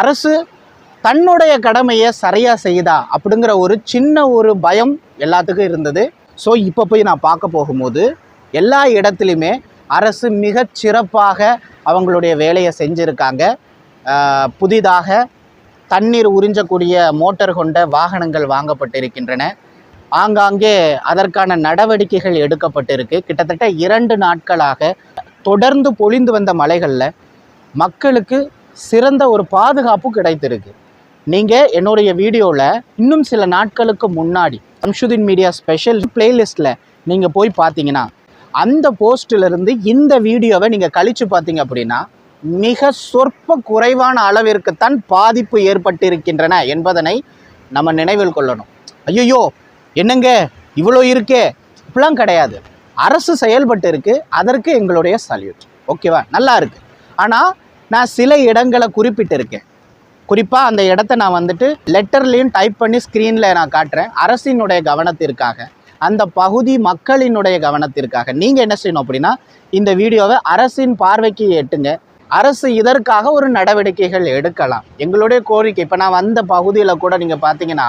அரசு தன்னுடைய கடமையை சரியாக செய்யுதா அப்படிங்கிற ஒரு சின்ன ஒரு பயம் எல்லாத்துக்கும் இருந்தது. ஸோ இப்போ போய் நான் பார்க்க போகும்போது எல்லா இடத்துலையுமே அரசு மிகச் சிறப்பாக அவங்களுடைய வேலையை செஞ்சுருக்காங்க. புதிதாக தண்ணீர் உறிஞ்சக்கூடிய மோட்டர் கொண்ட வாகனங்கள் வாங்கப்பட்டிருக்கின்றன. ஆங்காங்கே அதற்கான நடவடிக்கைகள் எடுக்கப்பட்டிருக்கு. கிட்டத்தட்ட இரண்டு நாட்களாக தொடர்ந்து பொழிந்து வந்த மலைகளில் மக்களுக்கு சிறந்த ஒரு பாதுகாப்பு கிடைத்திருக்கு. நீங்கள் என்னுடைய வீடியோவில் இன்னும் சில நாட்களுக்கு முன்னாடி அம்ஷுதீன் மீடியா ஸ்பெஷல் பிளேலிஸ்ட்டில் நீங்கள் போய் பார்த்தீங்கன்னா அந்த போஸ்ட்டிலிருந்து இந்த வீடியோவை நீங்கள் கழித்து பார்த்தீங்க அப்படின்னா மிக சொற்ப குறைவான அளவிற்குத்தான் பாதிப்பு ஏற்பட்டிருக்கின்றன என்பதனை நம்ம நினைவில் கொள்ளணும். ஐயோ என்னங்க இவ்வளோ இருக்கே? இப்பெல்லாம் கிடையாது. அரசு செயல்பட்டு இருக்கு அதற்கு எங்களுடைய சல்யூட் ஓகேவா நல்லா இருக்குது ஆனால் நான் சில இடங்களை குறிப்பிட்டிருக்கேன். குறிப்பாக அந்த இடத்த நான் வந்துட்டு லெட்டர்லேயும் டைப் பண்ணி ஸ்க்ரீனில் நான் காட்டுறேன். அரசினுடைய கவனத்திற்காக. அந்த பகுதி மக்களினுடைய கவனத்திற்காக. நீங்கள் என்ன செய்யணும் அப்படின்னா இந்த வீடியோவை அரசின் பார்வைக்கு எட்டுங்க. அரசு இதற்காக ஒரு நடவடிக்கைகள் எடுக்கலாம். எங்களுடைய கோரிக்கை. இப்போ நான் வந்த பகுதியில் கூட நீங்கள் பார்த்தீங்கன்னா